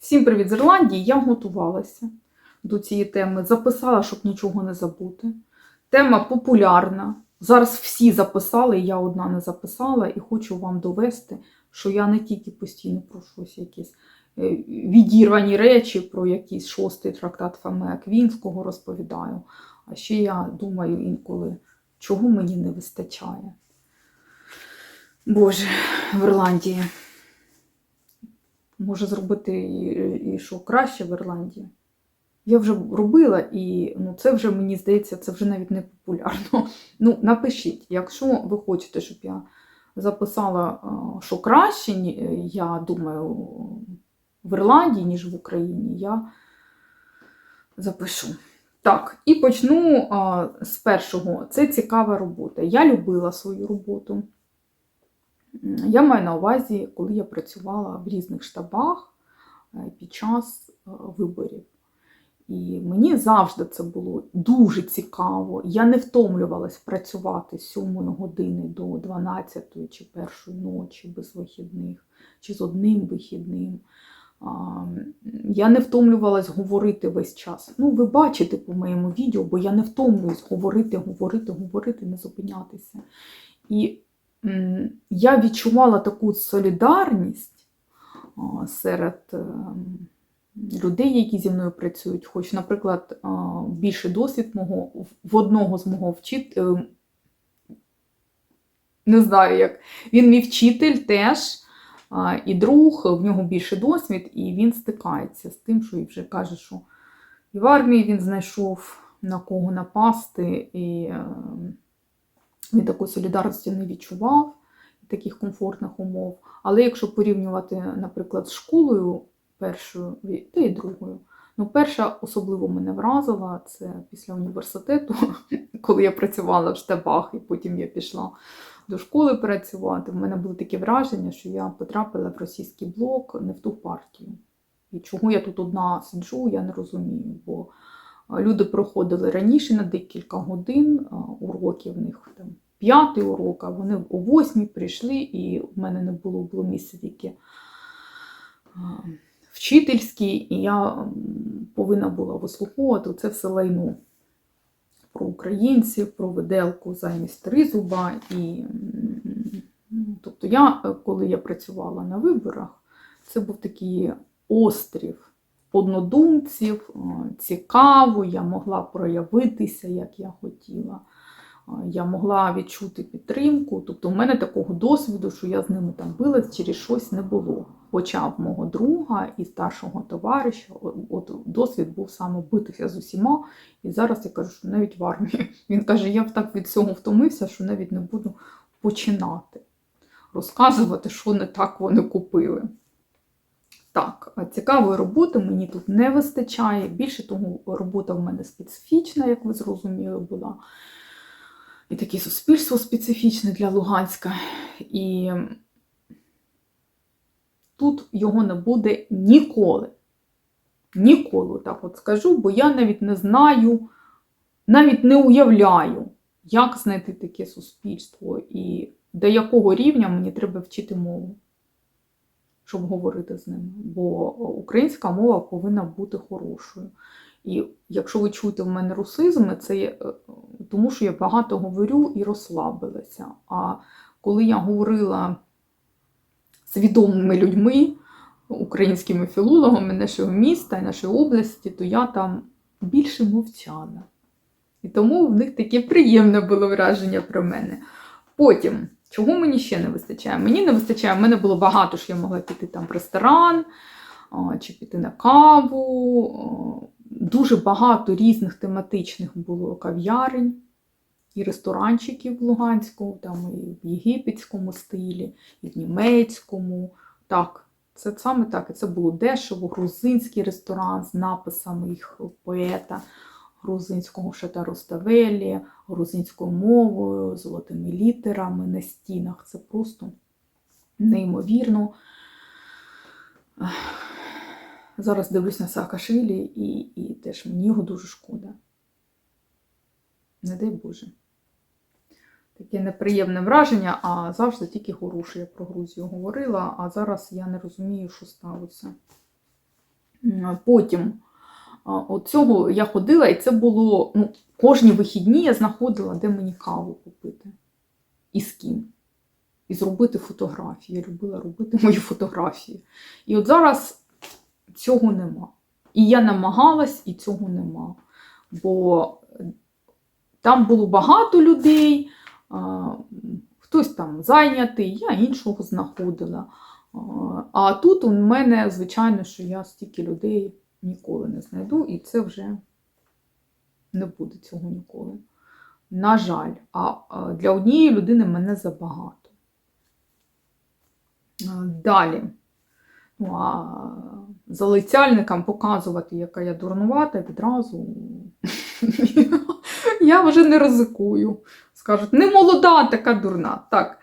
Всім привіт з Ірландії. Я готувалася до цієї теми, записала, щоб нічого не забути. Тема популярна. Зараз всі записали, я одна не записала, і хочу вам довести, що я не тільки постійно про якісь е, відірвані речі, про якийсь шостий трактат Фоме Аквінського розповідаю. А ще я думаю інколи, чого мені не вистачає. Боже, в Ірландії. Може зробити і, і що краще в Ірландії. Я вже робила, і ну, це вже, мені здається, це вже навіть не популярно. Ну, напишіть, якщо ви хочете, щоб я записала, е, що краще, я думаю, в Ірландії, ніж в Україні, я запишу. Так, і почну з першого. Це цікава робота. Я любила свою роботу. Я маю на увазі, коли я працювала в різних штабах е, під час е, виборів. І мені завжди це було дуже цікаво. Я не втомлювалась працювати з 7 години до 12 чи першої ночі без вихідних, чи з одним вихідним. Я не втомлювалась говорити весь час. Ну, ви бачите по моєму відео, бо я не втомлююсь говорити, говорити, говорити, не зупинятися. І я відчувала таку солідарність серед ем, людей, які зі мною працюють. Хоч, наприклад, а, більше досвід мого в одного з мого вчителя, не знаю як, він мій вчитель теж. І друг, в нього більше досвід, і він стикається з тим, що і вже каже, що і в армії він знайшов на кого напасти, і е, він такої солідарності не відчував, таких комфортних умов. Але якщо порівнювати, наприклад, з школою першою та й другою, ну, перша особливо мене вразила це після університету, коли я працювала в штабах, і потім я пішла до школи працювати. В мене було таке враження, що я потрапила в російський блок не в ту партію. І чого я тут одна сиджу, я не розумію. Бо люди проходили раніше на декілька годин а, уроків, в них там п'ятий урок, а вони о восьмій прийшли, і в мене не було, було місце тільки а, вчительський, і я повинна була вислуховувати це все лайно про українців, про виделку замість тризуба. І, тобто я, е, коли я працювала на виборах, це був такий острів однодумців, е, цікаво, я могла проявитися, як я хотіла. Е, Я могла відчути підтримку. Тобто, у мене такого досвіду, що я з ними там билась через щось не було. Хоча в мого друга і старшого товариша от досвід був саме битися з усіма. І зараз я кажу, що навіть в армії. Він каже, я б так від цього втомився, що навіть не буду починати розказувати, що не так вони купили. Так, цікавої роботи мені тут не вистачає. Більше того, робота в мене специфічна, як ви зрозуміли, була. І таке суспільство специфічне для Луганська. І тут його не буде ніколи. Ніколи, так от скажу, бо я навіть не знаю, навіть не уявляю, як знайти таке суспільство і до якого рівня мені треба вчити мову, щоб говорити з ними. Бо українська мова повинна бути хорошою. І якщо ви чуєте в мене русизми, це є, е, тому що я багато говорю і розслабилася. А коли я говорила з відомими людьми, українськими філологами нашого міста і нашої області, то я там більше мовчала. І тому в них таке приємне було враження про мене. Потім, чого мені ще не вистачає? Мені не вистачає, в мене було багато, що я могла піти там в ресторан чи піти на каву. Дуже багато різних тематичних було кав'ярень і ресторанчиків в Луганську, там і в єгипетському стилі, і в німецькому. Так, це саме так. І це було дешево, грузинський ресторан з написами їх поета грузинського Шата Руставелі, грузинською мовою, золотими літерами на стінах. Це просто неймовірно. Зараз дивлюсь на Саакашвілі і, і теж мені його дуже шкода. Не дай Боже. Таке неприємне враження, а завжди тільки хороше я про Грузію говорила, а зараз я не розумію, що сталося. Потім от цього я ходила, і це було ну, кожні вихідні я знаходила, де мені каву купити. І з ким. І зробити фотографії. Я любила робити мої фотографії. І от зараз цього нема. І я намагалась, і цього нема. Бо там було багато людей, хтось там зайнятий, я іншого знаходила. А, тут у мене, звичайно, що я стільки людей ніколи не знайду, і це вже не буде цього ніколи. На жаль, а для однієї людини мене забагато. Далі. Ну, а залицяльникам показувати, яка я дурнувата, відразу я вже не ризикую. Скажуть, не молода, така дурна. Так.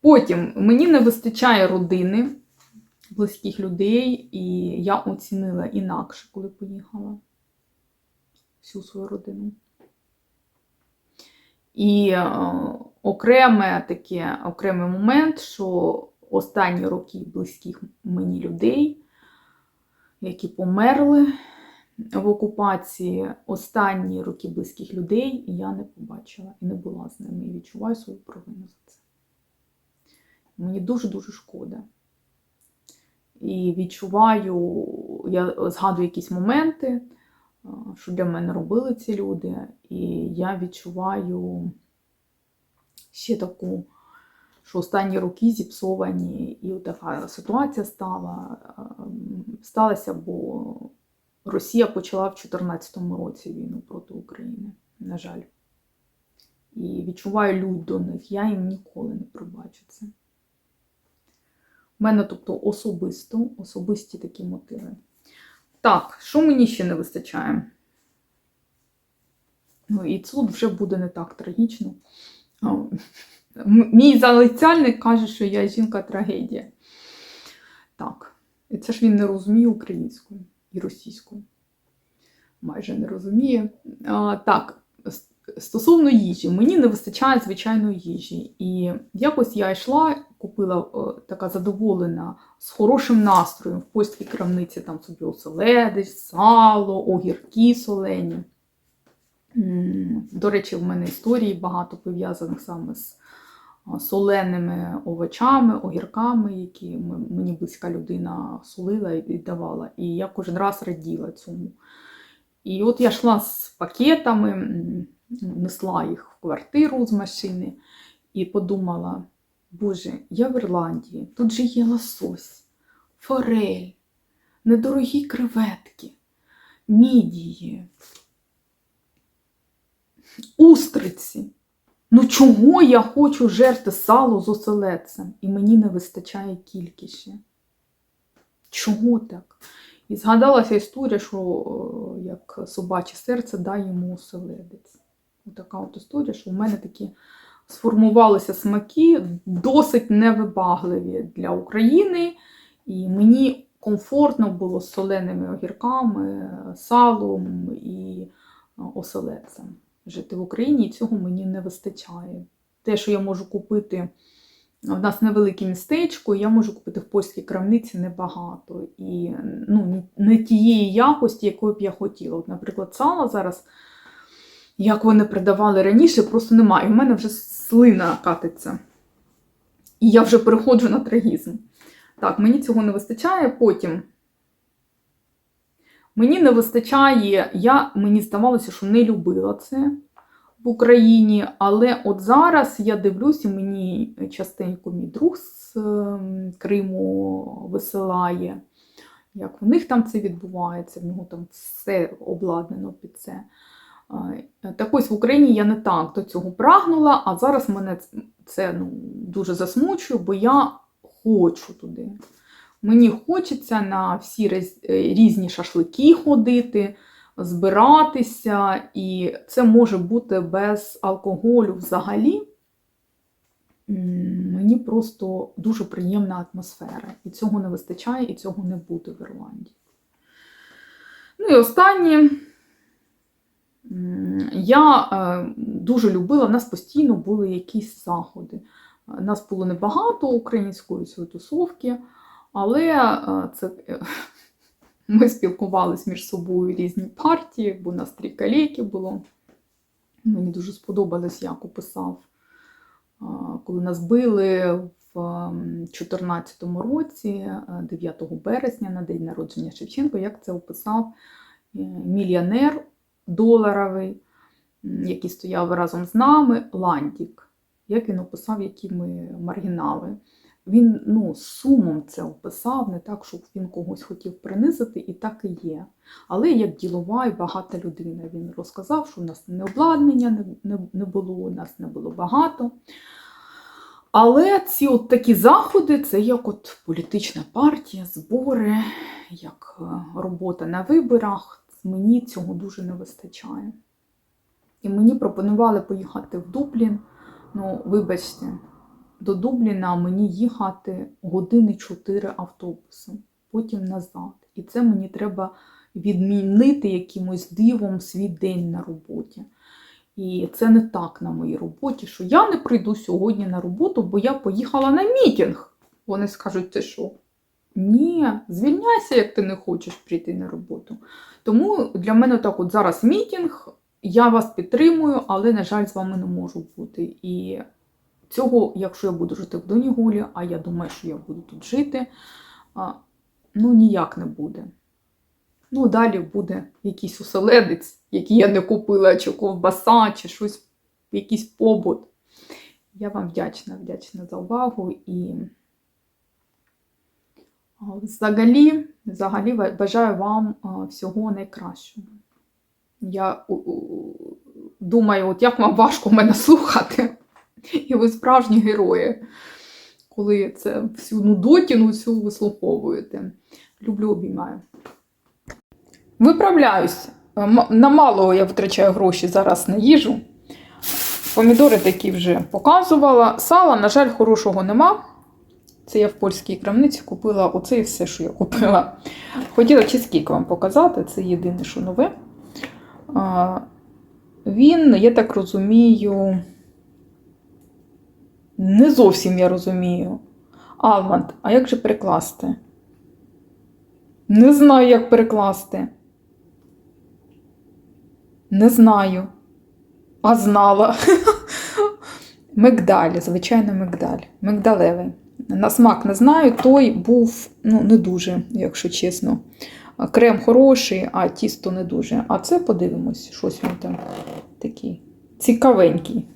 Потім мені не вистачає родини, близьких людей, і я оцінила інакше, коли поїхала всю свою родину. І е, окреме таке, окремий момент, що останні роки близьких мені людей, які померли в окупації, останні роки близьких людей я не побачила і не була з ними. І відчуваю свою провину за це. Мені дуже-дуже шкода. І відчуваю, я згадую якісь моменти, що для мене робили ці люди, і я відчуваю ще таку, що останні роки зіпсовані, і така ситуація стала, ем, сталася, бо Росія почала в 2014 році війну проти України, на жаль. І відчуваю лють до них, я їм ніколи не пробачу це. У мене, тобто, особисто, особисті такі мотиви. Так, що мені ще не вистачає? Ну, і тут вже буде не так трагічно. Мій залицяльник каже, що я жінка-трагедія. Так, і це ж він не розуміє українською і російською. Майже не розуміє. А, так, стосовно їжі, мені не вистачає звичайної їжі. І якось я йшла, купила е, така задоволена, з хорошим настроєм в польській крамниці, там собі оселедець, сало, огірки солені. До речі, в мене історії багато пов'язаних саме з соленими овочами, огірками, які мені близька людина солила і давала. І я кожен раз раділа цьому. І от я йшла з пакетами, м, несла їх в квартиру з машини і подумала: Боже, я в Ірландії, тут же є лосось, форель, недорогі креветки, мідії, устриці. Ну чого я хочу жерти сало з оселедцем, і мені не вистачає кількіше? Чого так? І згадалася історія, що е, як собаче серце дай йому оселедець. Така от історія, що в мене такі сформувалися смаки досить невибагливі для України, і мені комфортно було з соленими огірками, салом і е, оселедцем жити в Україні, і цього мені не вистачає. Те, що я можу купити, в нас невелике містечко, я можу купити в польській крамниці небагато. І ну, не тієї якості, якої б я хотіла. От, наприклад, сало зараз, як вони продавали раніше, просто немає. І в мене вже слина катиться. І я вже переходжу на трагізм. Так, мені цього не вистачає. Потім. Мені не вистачає, я, мені здавалося, що не любила це в Україні, але от зараз я дивлюся, мені частенько мій друг з ем, Криму висилає, як в них там це відбувається, в нього там все обладнано під це. Так ось в Україні я не так до цього прагнула, а зараз мене це ну, дуже засмучує, бо я хочу туди. Мені хочеться на всі е, різні шашлики ходити, збиратися, і це може бути без алкоголю взагалі. Мені просто дуже приємна атмосфера. І цього не вистачає, і цього не буде в Ірландії. Ну і останнє. Я е, дуже любила, в нас постійно були якісь заходи. Е, Нас було небагато української цієї тусовки, але е, це е, Ми спілкувалися між собою різні партії, бо у нас три калійки було. Мені дуже сподобалось, як описав, коли нас били в 2014 році, е, 9 березня, на день народження Шевченка, як це описав е, мільйонер доларовий, який стояв разом з нами, Ландік. Як він описав, які ми маргінали. Він ну, з сумом це описав, не так, щоб він когось хотів принизити, і так і є. Але як ділова і багата людина. Він розказав, що в нас не обладнання не, не, було, у нас не було багато. Але ці от такі заходи це як от політична партія, збори, як е, робота на виборах. Мені цього дуже не вистачає. І мені пропонували поїхати в Дублін. Ну, вибачте, до Дубліна мені їхати години 4 автобуси, потім назад. І це мені треба відмінити якимось дивом свій день на роботі. І це не так на моїй роботі, що я не прийду сьогодні на роботу, бо я поїхала на мітінг. Вони скажуть, ти що? Ні, звільняйся, як ти не хочеш прийти на роботу. Тому для мене так от зараз мітінг, я вас підтримую, але, на жаль, з вами не можу бути. І цього, якщо я буду жити в Доніголі, а я думаю, що я буду тут жити, ну ніяк не буде. Ну, далі буде якийсь оселедець, який я не купила, чи ковбаса, чи щось, якийсь побут. Я вам вдячна, вдячна за увагу і взагалі, взагалі бажаю вам всього найкращого. Я думаю, от як вам важко мене слухати. І ви справжні герої, коли це всю нудотіну всю вислуховуєте. Люблю, обіймаю. Виправляюсь. На малого я витрачаю гроші зараз на їжу. Помідори такі вже показувала. Сала, на жаль, хорошого нема. Це я в польській крамниці купила оце і все, що я купила. Хотіла чизкейк вам показати, це єдине, що нове. Він, я так розумію, не зовсім я розумію. Алманд, а як же перекласти? Не знаю, як перекласти. Не знаю. А знала. Мигдаль, звичайно, мигдаль. Мигдалевий. На смак не знаю, той був ну, не дуже, якщо чесно. Крем хороший, а тісто не дуже. А це подивимось, щось він там такий цікавенький.